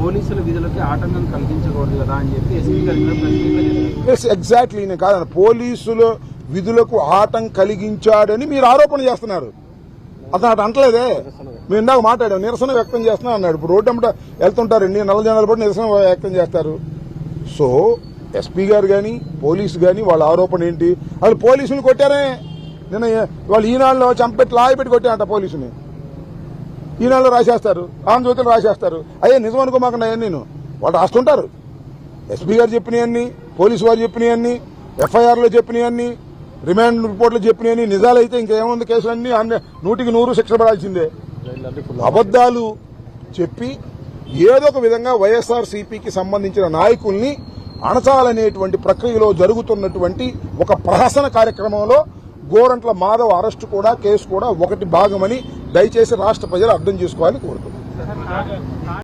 పోలీసుల విధులకి ఆటంకం కలిగించకూడదు కదా అని చెప్పి ఎస్పీ గారు ఎస్ ఎగ్జాక్ట్లీ నేను కాదన్న పోలీసులు విధులకు ఆటం కలిగించాడని మీరు ఆరోపణ చేస్తున్నారు. అతను అటు అంటలేదే. మేము ఇందాక మాట్లాడాం నిరసన వ్యక్తం చేస్తున్నా అన్నాడు. ఇప్పుడు రోడ్డు అమ్మట వెళ్తుంటారు ఎన్ని నల్ల జనాలు కూడా నిరసన వ్యక్తం చేస్తారు. సో ఎస్పీ గారు కానీ పోలీసు కానీ వాళ్ళ ఆరోపణ ఏంటి? వాళ్ళు పోలీసులు కొట్టారే. నిన్న వాళ్ళు ఈనాడులో చంపెట్టి లాగి పెట్టి కొట్టారంట పోలీసుని. ఈనాడులో రాసేస్తారు ఆంధ్రజ్యోతిలో రాసేస్తారు. అయ్యే నిజం అనుకోమాకండి నేను. వాళ్ళు రాస్తుంటారు ఎస్పీ గారు చెప్పినవన్నీ పోలీసు వారు చెప్పినవన్నీ ఎఫ్ఐఆర్లో చెప్పినవన్నీ రిమాండ్ రిపోర్ట్లు చెప్పినవన్నీ నిజాలైతే ఇంకేముంది కేసులన్నీ అన్ని నూటికి నూరు శిక్ష పడాల్సిందే. అబద్దాలు చెప్పి ఏదో ఒక విధంగా వైఎస్ఆర్ సిపికి సంబంధించిన నాయకుల్ని అణచాలనేటువంటి ప్రక్రియలో జరుగుతున్నటువంటి ఒక ప్రహసన కార్యక్రమంలో గోరంట్ల మాధవ్ అరెస్టు కూడా కేసు కూడా ఒకటి భాగమని దయచేసి రాష్ట్ర ప్రజలు అర్థం చేసుకోవాలని కోరుతున్నాను